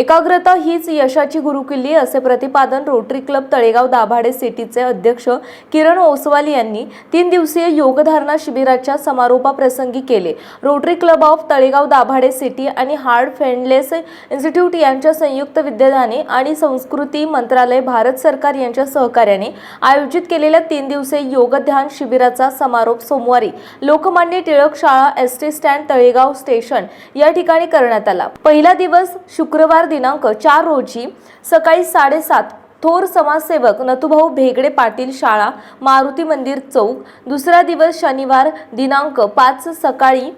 एकाग्रता हीच यशाची गुरुकिल्ली असे प्रतिपादन रोटरी क्लब तळेगाव दाभाडे सिटीचे अध्यक्ष किरण ओसवाल यांनी तीन दिवसीय योगधारणा शिबिराच्या समारोपाप्रसंगी केले. Rotary club of Talegaon Dabhade city आणि हार्ड फेंडलेस इन्स्टिट्यूट यांच्या संयुक्त विद्यमाने आणि संस्कृती मंत्रालय भारत सरकार यांच्या सहकार्याने आयोजित केलेल्या तीन दिवसीय योगध्यान शिबिराचा समारोप सोमवारी लोकमान्य टिळक शाळा S T stand Talegaon station या ठिकाणी करण्यात आला. पहिला दिवस शुक्रवार दिनांक चार रोजी सकाळी साडेसात थोर समाजसेवक नथुभाऊ भेगडे पाटील शाळा मारुती मंदिर चौक दुसरा दिवस शनिवार दिनांक पाच सकाळी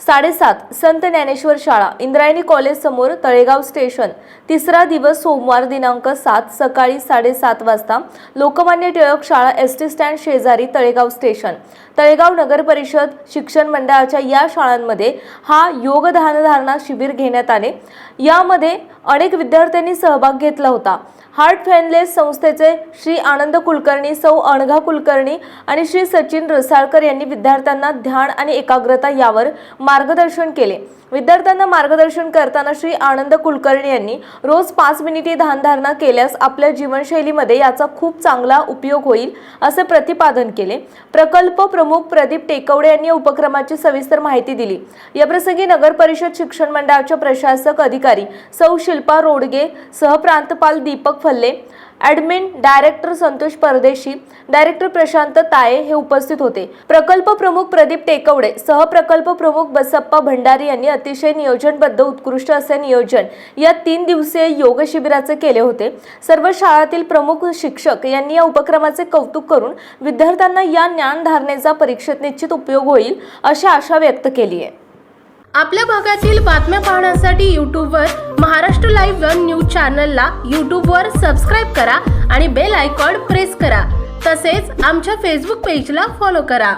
साडेसात संत ज्ञानेश्वर शाळा इंद्रायणी कॉलेज समोर तळेगाव स्टेशन. तिसरा दिवस सोमवार दिनांक सात सकाळी साडेसात वाजता लोकमान्य टिळक शाळा एस टी स्टँड शेजारी तळेगाव स्टेशन. तळेगाव नगर परिषद शिक्षण मंडळाच्या या शाळांमध्ये हा योग धारणा शिबिर घेण्यात आले. यामध्ये अनेक विद्यार्थ्यांनी सहभाग घेतला होता. हार्ट फॅनलेस संस्थेचे श्री आनंद कुलकर्णी सौ अणघा कुलकर्णी आणि श्री सचिन रसाळकर यांनी विद्यार्थ्यांना ध्यान आणि एकाग्रता यावर मार्गदर्शन केले. विद्यार्थ्यांना मार्गदर्शन करताना श्री आनंद कुलकर्णी यांनी रोज पाच मिनिटे ध्यानधारणा केल्यास आपल्या जीवनशैलीमध्ये याचा खूप चांगला उपयोग होईल असे प्रतिपादन केले. प्रकल्प प्रमुख प्रदीप टेकवडे यांनी या उपक्रमाची सविस्तर माहिती दिली. याप्रसंगी नगर परिषद शिक्षण मंडळाच्या प्रशासक अधिकारी सौ Shilpa Rodge सहप्रांतपाल Deepak Phalle admin director Santosh Pardeshi director Prashant ताये हे उपस्थित होते. प्रकल्प प्रमुख प्रदीप टेकवडे सहप्रकल्प प्रमुख बसप्पा भंडारी यांनी अतिशय नियोजनबद्ध उत्कृष्ट असे नियोजन या तीन दिवसीय योग शिबिराचे केले होते. सर्व शाळातील प्रमुख शिक्षक यांनी या उपक्रमाचे कौतुक करून विद्यार्थ्यांना या ज्ञानधारणेचा परीक्षेत निश्चित उपयोग होईल अशी आशा व्यक्त केली आहे. आपल्या भागातील बातम्या पाहण्यासाठी यूट्यूबवर लाईव्ह वन न्यूज चॅनलला यूट्यूबवर सबस्क्राईब करा आणि बेल आयकॉन प्रेस करा. तसेच आमच्या फेसबुक पेजला फॉलो करा.